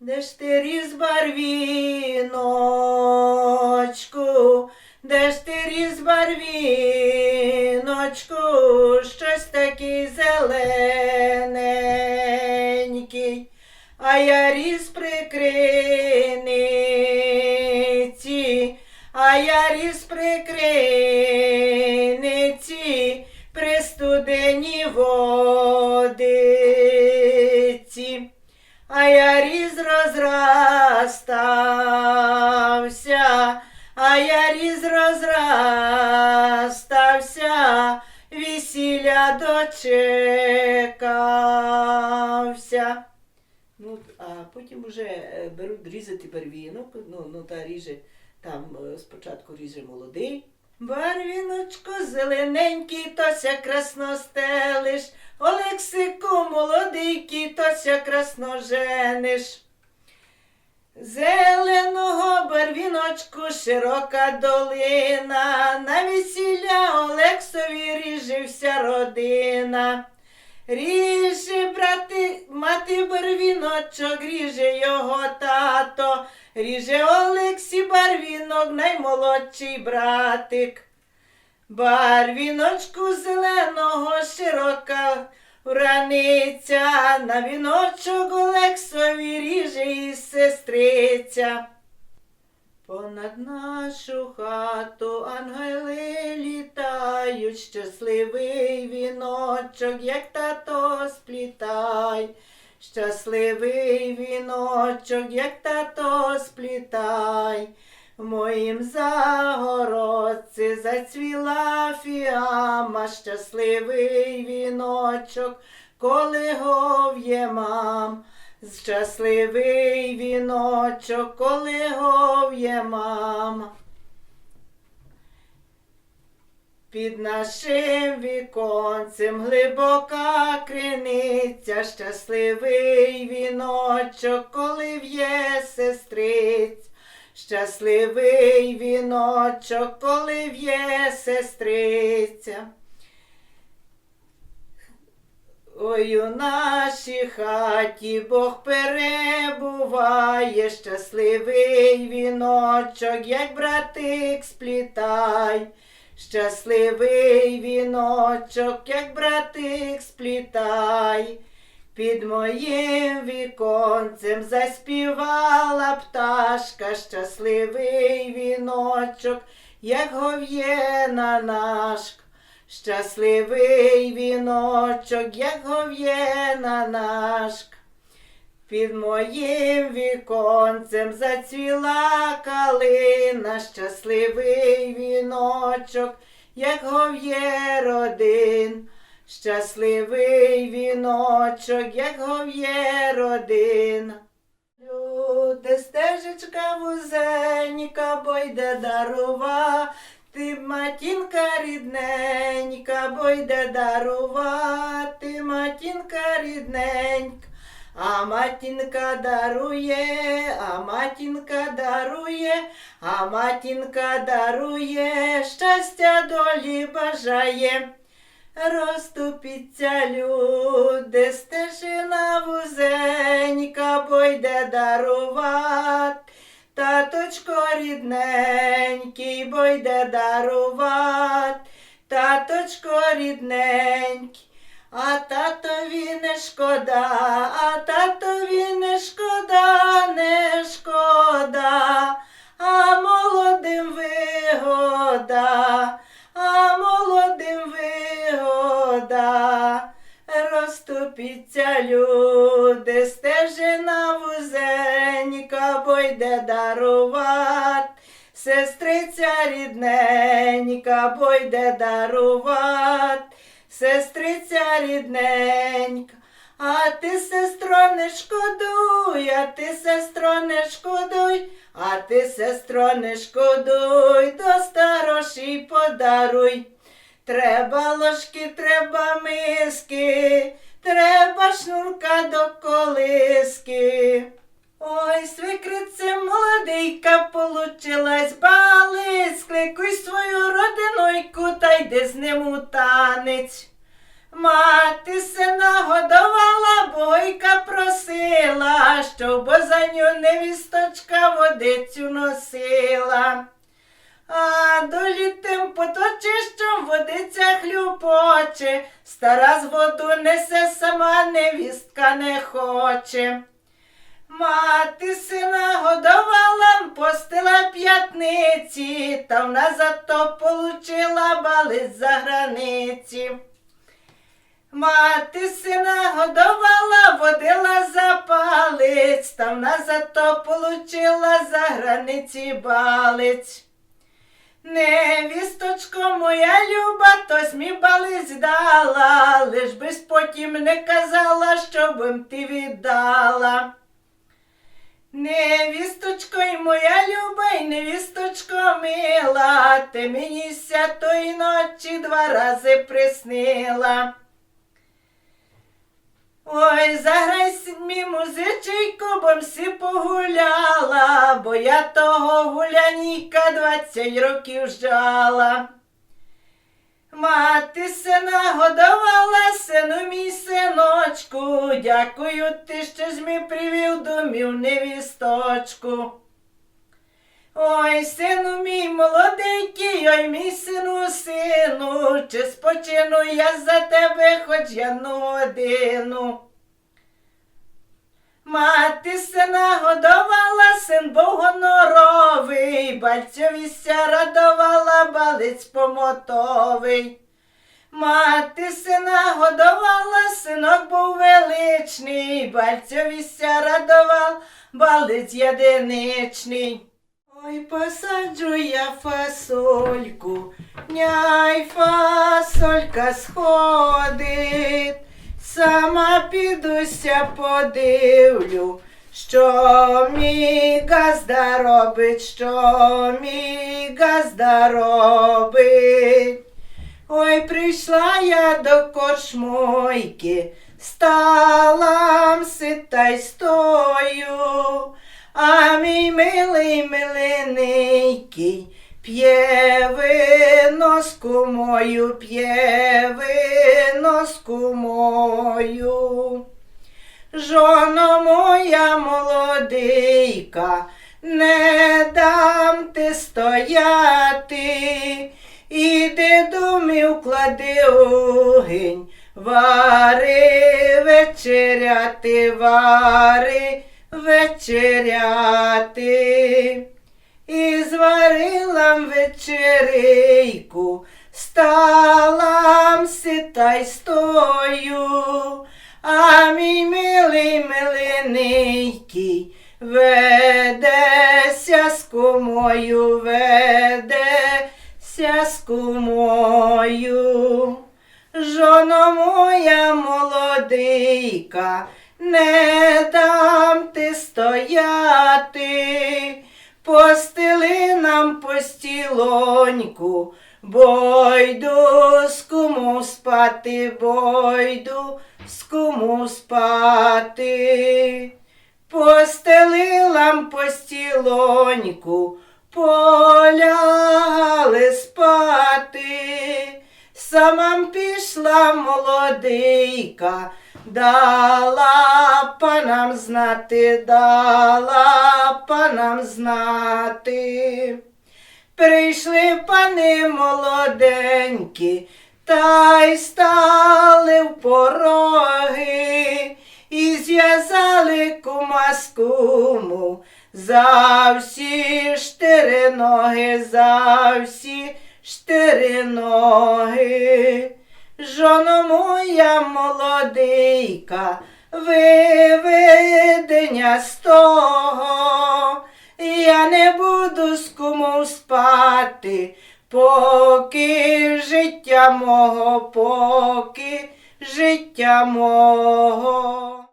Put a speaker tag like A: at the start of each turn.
A: Де ж ти різ барвіночку, де ж ти різ барвіночку, щось такий зелененький, а я різ при а я різ при розрастався, а я різ розрастався, весілля дочекався. Ну, а потім уже е, беруть різати барвінок, ну, ну та ріже, там е, спочатку ріже молодий. Барвіночко зелененький, тося красно стелиш, Олексику молодий, тося красно жениш. Зеленого барвіночку широка долина, на весілля Олексові ріжився родина. Ріже, брати, мати барвіночок, ріже його тато, ріже Олексі барвінок, наймолодший братик. Барвіночку зеленого широка враниця, на віночок Олексові ріже і сестриця. Понад нашу хату ангели літають, щасливий віночок, як тато сплітай. Щасливий віночок, як тато сплітай. Моїм загородці зацвіла фіама, щасливий віночок, коли гов'є. Щасливий віночок, коли гов'є мам. Під нашим віконцем глибока криниця, щасливий віночок, коли в'є сестриць. Щасливий віночок, коли в'є сестриця. Ой, у нашій хаті Бог перебуває, щасливий віночок, як братик сплітай. Щасливий віночок, як братик сплітай. Під моїм віконцем заспівала пташка, щасливий віночок, як гов'єна нашка. Щасливий віночок, як гов'єна нашка. Під моїм віконцем зацвіла калина, щасливий віночок, як гов'є родин. Щасливий віночок, як гов'є родин. Люди, стежечка вузенька, бо йде дарува. Ти матінка рідненька, бо йде дарувати, матінка рідненька. А матінка дарує, а матінка дарує, а матінка дарує, щастя долі бажає. Розступіться люди, стежина вузенька, бо йде дарувати. Таточко рідненький, бо йде дарувати, таточко рідненький, а татові не шкода, а татові не шкода, не шкода, а молодим вигода, а молодим вигода. Розступіться люди, стежина вузенька, бо йде дарувати. Сестриця рідненька, бо йде дарувати. Сестриця рідненька, а ти, сестро, не шкодуй, а ти, сестро, не шкодуй, а ти, сестро, не шкодуй, до староші подаруй. Треба ложки, треба миски, треба шнурка до колиски. Ой, свекрице молодейка получилась, бали, скликуй свою родинойку та йди з ним у танець. Мати сина годувала, бойка просила, щоб за ню невісточка водицю носила. А долі тим поточищем водиця хлюпоче, стара з воду несе сама невістка не хоче. Мати сина годувала, постила п'ятниці, та вона зато получила балиць за границі. Мати сина годувала, водила за палець, та вона зато получила за границі балець. Невісточко моя люба, тось мій балець дала, лиш би потім не казала, що бим ти віддала. Невісточко й моя люба, й невісточко мила, ти мені ся той ночі два рази приснила. Ой, заграй мій музичейко, бо всі погуляла, бо я того гуляніка двадцять років жала. Мати сина годувала, сину мій синочку, дякую ти, що ж мій привів домів невісточку. Ой, сину мій молоденький, ой, мій сину, сину, чи спочину я за тебе хоч одну годину. Мати сина годувала, син був гоноровий, бальцьовіся радувала, балець помотовий. Мати сина годувала, синок був величний, бальцьовіся радував, балець єдиничний. Ой, посаджу я фасольку, няй фасолька сходить, сама підуся подивлю, що мій газда робить, що мій газда робить. Ой, прийшла я до коршмойки, стала сита й стою, а мій милий миленький п'є виноску мою, п'є виноску мою. Жоно моя молодийка, не дам ти стояти, іди думів, клади огінь, вари вечеряти, вари вечеряти. І зварила вечерейку, стала сита й стою, а мій милий миленький ведеся з кумою, ведеся з кумою. Жоно моя молодийка, не дам ти стояти, постели нам постілоньку, бо йду з куму спати, бо йду з куму спати. Постелила м постілоньку, полягали спати. Сама пішла молодийка, дала панам знати, дала панам знати. Прийшли пани молоденькі, та й стали в пороги, і зв'язали кума за всі штири ноги, за всі штири ноги. Жоно моя молодийка, виведення з того, я не буду з кумом спати, поки життя мого, поки життя мого.